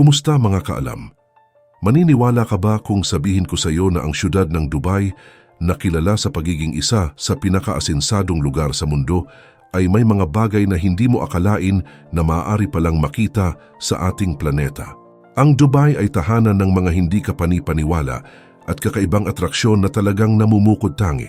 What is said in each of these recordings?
Kumusta mga kaalam? Maniniwala ka ba kung sabihin ko sa iyo na ang syudad ng Dubai na kilala sa pagiging isa sa pinakaasinsadong lugar sa mundo ay may mga bagay na hindi mo akalain na maaari palang makita sa ating planeta. Ang Dubai ay tahanan ng mga hindi kapanipaniwala at kakaibang atraksyon na talagang namumukod tangi.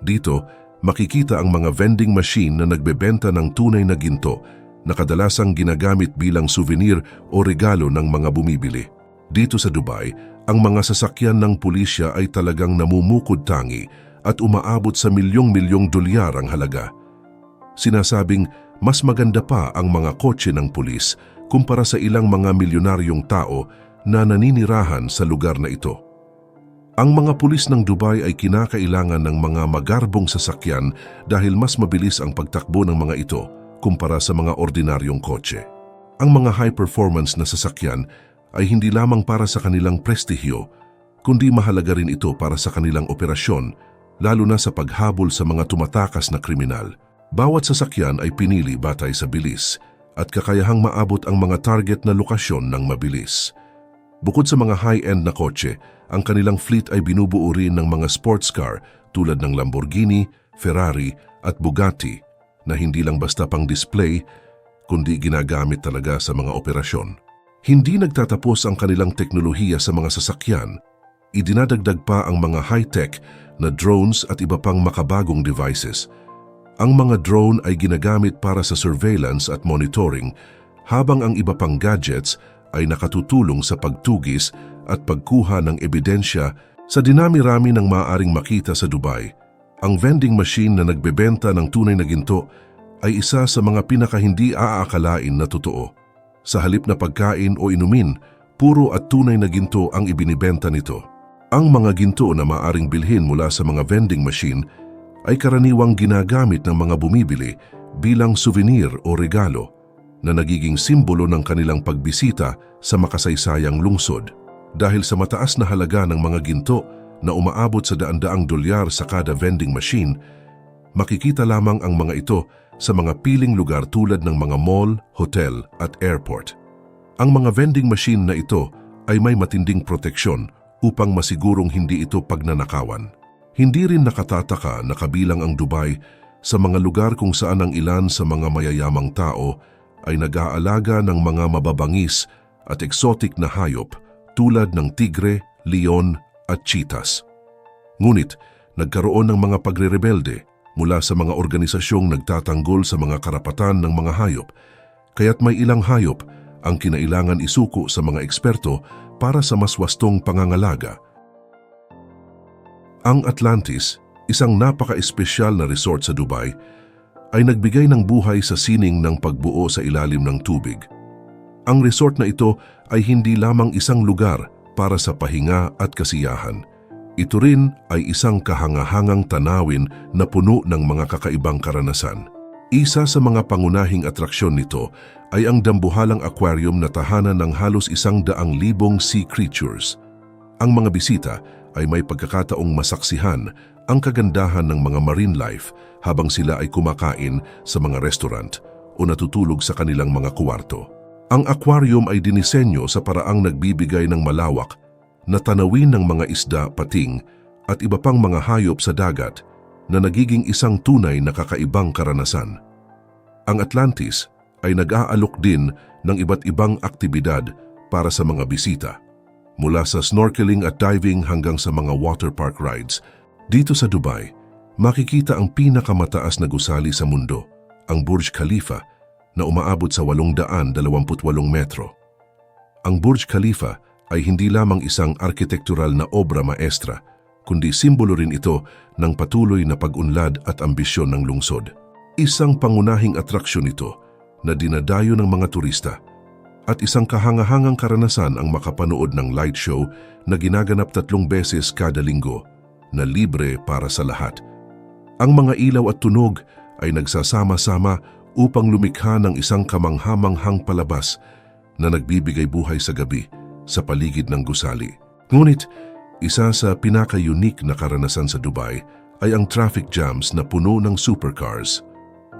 Dito, makikita ang mga vending machine na nagbebenta ng tunay na ginto na kadalasang ginagamit bilang souvenir o regalo ng mga bumibili. Dito sa Dubai, ang mga sasakyan ng pulisya ay talagang namumukod tangi at umaabot sa milyong-milyong dolyar ang halaga. Sinasabing mas maganda pa ang mga kotse ng pulis kumpara sa ilang mga milyonaryong tao na naninirahan sa lugar na ito. Ang mga pulis ng Dubai ay kinakailangan ng mga magarbong sasakyan dahil mas mabilis ang pagtakbo ng mga ito kumpara sa mga ordinaryong kotse. Ang mga high-performance na sasakyan ay hindi lamang para sa kanilang prestihyo, kundi mahalaga rin ito para sa kanilang operasyon, lalo na sa paghabol sa mga tumatakas na kriminal. Bawat sasakyan ay pinili batay sa bilis at kakayahang maabot ang mga target na lokasyon ng mabilis. Bukod sa mga high-end na kotse, ang kanilang fleet ay binubuo rin ng mga sports car tulad ng Lamborghini, Ferrari at Bugatti na hindi lang basta pang display kundi ginagamit talaga sa mga operasyon. Hindi nagtatapos ang kanilang teknolohiya sa mga sasakyan, idinadagdag pa ang mga high-tech na drones at iba pang makabagong devices. Ang mga drone ay ginagamit para sa surveillance at monitoring, habang ang iba pang gadgets ay nakatutulong sa pagtugis at pagkuha ng ebidensya sa dinami-rami ng maaaring makita sa Dubai. Ang vending machine na nagbebenta ng tunay na ginto ay isa sa mga pinakahindi aakalain na totoo. Sa halip na pagkain o inumin, puro at tunay na ginto ang ibinibenta nito. Ang mga ginto na maaring bilhin mula sa mga vending machine ay karaniwang ginagamit ng mga bumibili bilang souvenir o regalo na nagiging simbolo ng kanilang pagbisita sa makasaysayang lungsod. Dahil sa mataas na halaga ng mga ginto na umaabot sa daan-daang dolyar sa kada vending machine, makikita lamang ang mga ito sa mga piling lugar tulad ng mga mall, hotel at airport. Ang mga vending machine na ito ay may matinding proteksyon upang masigurong hindi ito pagnanakawan. Hindi rin nakatataka na kabilang ang Dubai sa mga lugar kung saan ang ilan sa mga mayayamang tao ay nag-aalaga ng mga mababangis at exotic na hayop tulad ng tigre, leon at cheetahs. Ngunit nagkaroon ng mga pagrerebelde mula sa mga organisasyong nagtatanggol sa mga karapatan ng mga hayop, kaya't may ilang hayop ang kinailangan isuko sa mga eksperto para sa mas wastong pangangalaga. Ang Atlantis, isang napaka-espesyal na resort sa Dubai, ay nagbigay ng buhay sa sining ng pagbuo sa ilalim ng tubig. Ang resort na ito ay hindi lamang isang lugar para sa pahinga at kasiyahan. Ito rin ay isang kahangahangang tanawin na puno ng mga kakaibang karanasan. Isa sa mga pangunahing atraksyon nito ay ang dambuhalang aquarium na tahanan ng halos isang daang libong sea creatures. Ang mga bisita ay may pagkakataong masaksihan ang kagandahan ng mga marine life habang sila ay kumakain sa mga restaurant o natutulog sa kanilang mga kuwarto. Ang aquarium ay dinisenyo sa paraang nagbibigay ng malawak na tanawin ng mga isda, pating at iba pang mga hayop sa dagat na nagiging isang tunay na kakaibang karanasan. Ang Atlantis ay nag-aalok din ng iba't ibang aktibidad para sa mga bisita. Mula sa snorkeling at diving hanggang sa mga water park rides, dito sa Dubai, makikita ang pinakamataas na gusali sa mundo, ang Burj Khalifa na umaabot sa 828 metro. Ang Burj Khalifa ay hindi lamang isang arkitektural na obra maestra, kundi simbolo rin ito ng patuloy na pag-unlad at ambisyon ng lungsod. Isang pangunahing atraksyon ito na dinadayo ng mga turista at isang kahangahangang karanasan ang makapanood ng light show na ginaganap tatlong beses kada linggo na libre para sa lahat. Ang mga ilaw at tunog ay nagsasama-sama upang lumikha ng isang kamanghamanghang palabas na nagbibigay buhay sa gabi sa paligid ng gusali. Ngunit, isa sa pinaka-unique na karanasan sa Dubai ay ang traffic jams na puno ng supercars.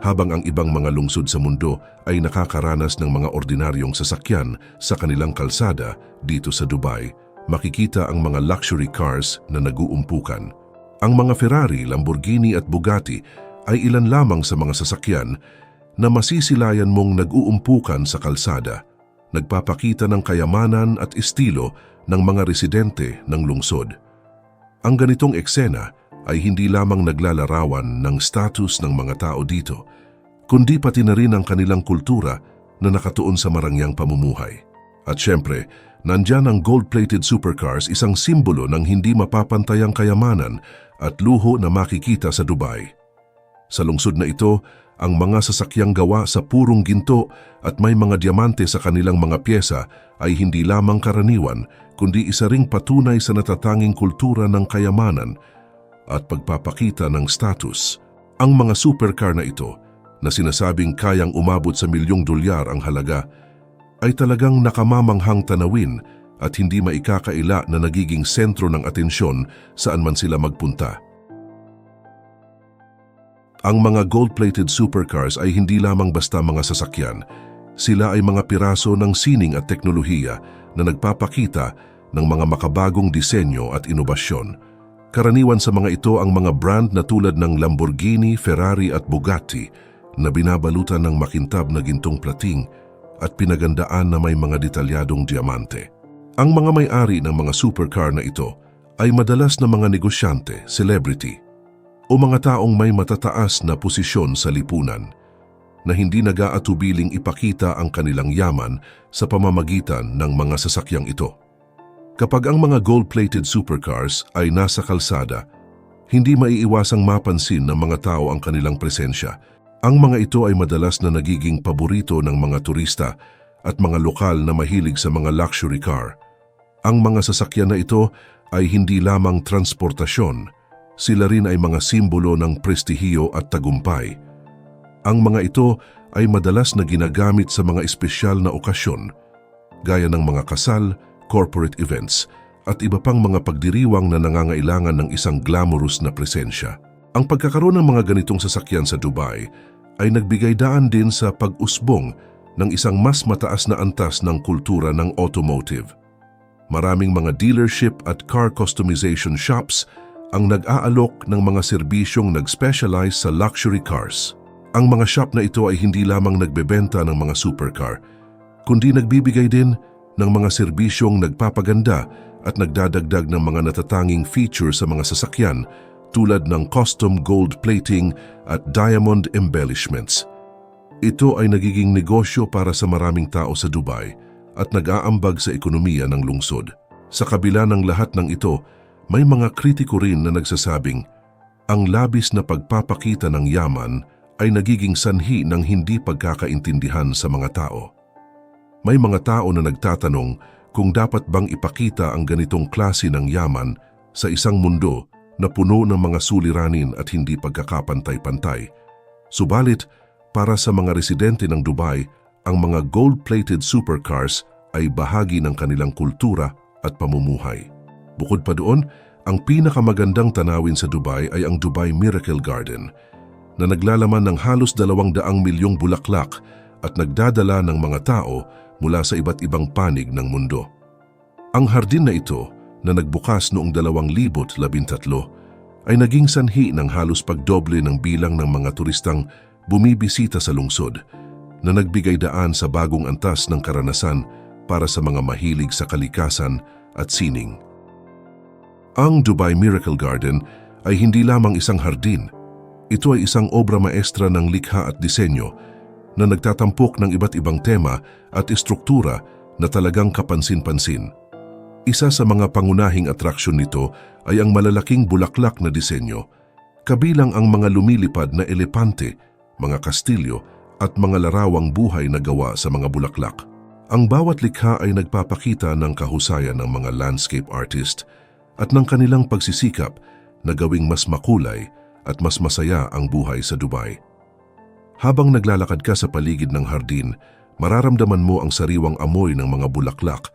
habang ang ibang mga lungsod sa mundo ay nakakaranas ng mga ordinaryong sasakyan sa kanilang kalsada dito sa Dubai, makikita ang mga luxury cars na naguumpukan. Ang mga Ferrari, Lamborghini at Bugatti ay ilan lamang sa mga sasakyan na masisilayan mong nag-uumpukan sa kalsada, nagpapakita ng kayamanan at estilo ng mga residente ng lungsod. Ang ganitong eksena ay hindi lamang naglalarawan ng status ng mga tao dito, kundi pati na rin ang kanilang kultura na nakatuon sa marangyang pamumuhay. At syempre, nandyan ang gold-plated supercars isang simbolo ng hindi mapapantayang kayamanan at luho na makikita sa Dubai. Sa lungsod na ito, ang mga sasakyang gawa sa purong ginto at may mga diamante sa kanilang mga pyesa ay hindi lamang karaniwan kundi isa ring patunay sa natatanging kultura ng kayamanan at pagpapakita ng status. Ang mga supercar na ito, na sinasabing kayang umabot sa milyong dolyar ang halaga, ay talagang nakamamanghang tanawin at hindi maikakaila na nagiging sentro ng atensyon saan man sila magpunta. Ang mga gold-plated supercars ay hindi lamang basta mga sasakyan. Sila ay mga piraso ng sining at teknolohiya na nagpapakita ng mga makabagong disenyo at inobasyon. Karaniwan sa mga ito ang mga brand na tulad ng Lamborghini, Ferrari at Bugatti na binabalutan ng makintab na gintong plating at pinagandaan na may mga detalyadong diamante. Ang mga may-ari ng mga supercar na ito ay madalas na mga negosyante, celebrity, o mga taong may matataas na posisyon sa lipunan na hindi nag-aatubiling ipakita ang kanilang yaman sa pamamagitan ng mga sasakyang ito. Kapag ang mga gold-plated supercars ay nasa kalsada, hindi maiiwasang mapansin ng mga tao ang kanilang presensya. Ang mga ito ay madalas na nagiging paborito ng mga turista at mga lokal na mahilig sa mga luxury car. Ang mga sasakyan na ito ay hindi lamang transportasyon, sila rin ay mga simbolo ng prestihiyo at tagumpay. Ang mga ito ay madalas na ginagamit sa mga espesyal na okasyon, gaya ng mga kasal, corporate events, at iba pang mga pagdiriwang na nangangailangan ng isang glamorous na presensya. Ang pagkakaroon ng mga ganitong sasakyan sa Dubai ay nagbigay daan din sa pag-usbong ng isang mas mataas na antas ng kultura ng automotive. Maraming mga dealership at car customization shops ang nag-aalok ng mga serbisyong nag-specialize sa luxury cars. Ang mga shop na ito ay hindi lamang nagbebenta ng mga supercar, kundi nagbibigay din ng mga serbisyong nagpapaganda at nagdadagdag ng mga natatanging feature sa mga sasakyan tulad ng custom gold plating at diamond embellishments. Ito ay nagiging negosyo para sa maraming tao sa Dubai at nag-aambag sa ekonomiya ng lungsod. Sa kabila ng lahat ng ito, may mga kritiko rin na nagsasabing ang labis na pagpapakita ng yaman ay nagiging sanhi ng hindi pagkakaintindihan sa mga tao. May mga tao na nagtatanong kung dapat bang ipakita ang ganitong klase ng yaman sa isang mundo na puno ng mga suliranin at hindi pagkakapantay-pantay. Subalit, para sa mga residente ng Dubai, ang mga gold-plated supercars ay bahagi ng kanilang kultura at pamumuhay. Bukod pa doon, ang pinakamagandang tanawin sa Dubai ay ang Dubai Miracle Garden na naglalaman ng halos dalawang daang milyong bulaklak at nagdadala ng mga tao mula sa iba't ibang panig ng mundo. Ang hardin na ito na nagbukas noong 2013 ay naging sanhi ng halos pagdoble ng bilang ng mga turistang bumibisita sa lungsod na nagbigay daan sa bagong antas ng karanasan para sa mga mahilig sa kalikasan at sining. Ang Dubai Miracle Garden ay hindi lamang isang hardin. Ito ay isang obra maestra ng likha at disenyo na nagtatampok ng iba't ibang tema at istruktura na talagang kapansin-pansin. Isa sa mga pangunahing atraksyon nito ay ang malalaking bulaklak na disenyo, kabilang ang mga lumilipad na elepante, mga kastilyo at mga larawang buhay na gawa sa mga bulaklak. Ang bawat likha ay nagpapakita ng kahusayan ng mga landscape artist at ng kanilang pagsisikap na gawing mas makulay at mas masaya ang buhay sa Dubai. Habang naglalakad ka sa paligid ng hardin, mararamdaman mo ang sariwang amoy ng mga bulaklak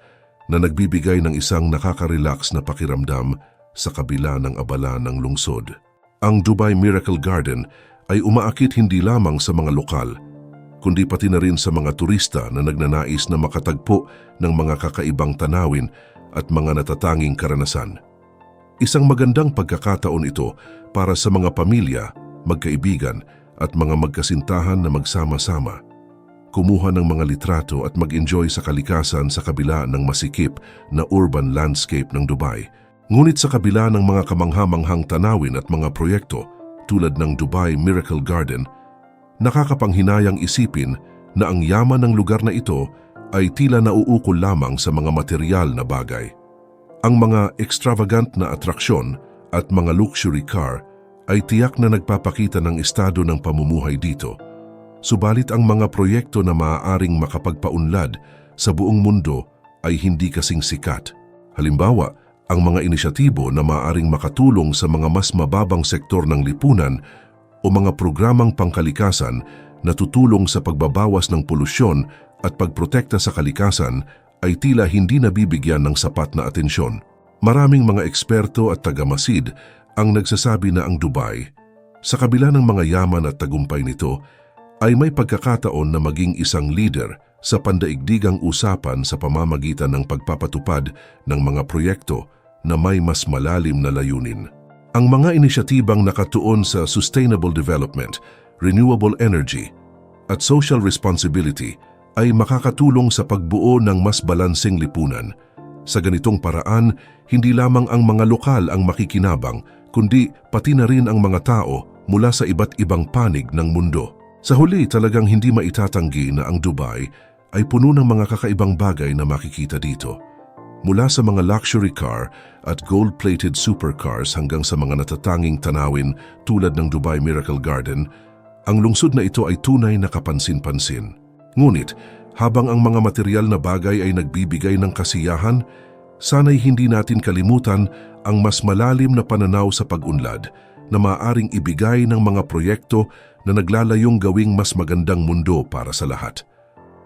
na nagbibigay ng isang nakaka-relax na pakiramdam sa kabila ng abala ng lungsod. Ang Dubai Miracle Garden ay umaakit hindi lamang sa mga lokal, kundi pati na rin sa mga turista na nagnanais na makatagpo ng mga kakaibang tanawin at mga natatanging karanasan. Isang magandang pagkakataon ito para sa mga pamilya, magkaibigan at mga magkasintahan na magsama-sama. Kumuha ng mga litrato at mag-enjoy sa kalikasan sa kabila ng masikip na urban landscape ng Dubai. Ngunit sa kabila ng mga kamanghamanghang tanawin at mga proyekto tulad ng Dubai Miracle Garden, nakakapanghinayang isipin na ang yaman ng lugar na ito ay tila nauukol lamang sa mga material na bagay. Ang mga extravagant na atraksyon at mga luxury car ay tiyak na nagpapakita ng estado ng pamumuhay dito. Subalit ang mga proyekto na maaaring makapagpaunlad sa buong mundo ay hindi kasing sikat. Halimbawa, ang mga inisyatibo na maaaring makatulong sa mga mas mababang sektor ng lipunan o mga programang pangkalikasan na tutulong sa pagbabawas ng polusyon at pagprotekta sa kalikasan ay tila hindi nabibigyan ng sapat na atensyon. Maraming mga eksperto at tagamasid ang nagsasabi na ang Dubai, sa kabila ng mga yaman at tagumpay nito, ay may pagkakataon na maging isang leader sa pandaigdigang usapan sa pamamagitan ng pagpapatupad ng mga proyekto na may mas malalim na layunin. Ang mga inisyatibang nakatuon sa sustainable development, renewable energy, at social responsibility ay makakatulong sa pagbuo ng mas balanseng lipunan. Sa ganitong paraan, hindi lamang ang mga lokal ang makikinabang, kundi pati na rin ang mga tao mula sa iba't ibang panig ng mundo. Sa huli, talagang hindi maitatanggi na ang Dubai ay puno ng mga kakaibang bagay na makikita dito. Mula sa mga luxury car at gold-plated supercars hanggang sa mga natatanging tanawin tulad ng Dubai Miracle Garden, ang lungsod na ito ay tunay na kapansin-pansin. Ngunit, habang ang mga material na bagay ay nagbibigay ng kasiyahan, sana'y hindi natin kalimutan ang mas malalim na pananaw sa pag-unlad na maaring ibigay ng mga proyekto na naglalayong gawing mas magandang mundo para sa lahat.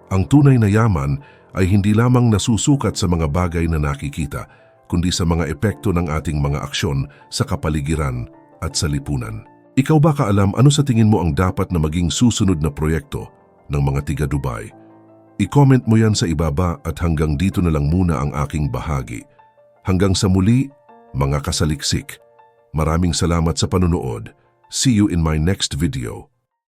Ang tunay na yaman ay hindi lamang nasusukat sa mga bagay na nakikita, kundi sa mga epekto ng ating mga aksyon sa kapaligiran at sa lipunan. Ikaw ba kaalam ano sa tingin mo ang dapat na maging susunod na proyekto ng mga tiga Dubai? I-comment mo yan sa ibaba at hanggang dito na lang muna ang aking bahagi. Hanggang sa muli, mga kasaliksik. Maraming salamat sa panonood. See you in my next video.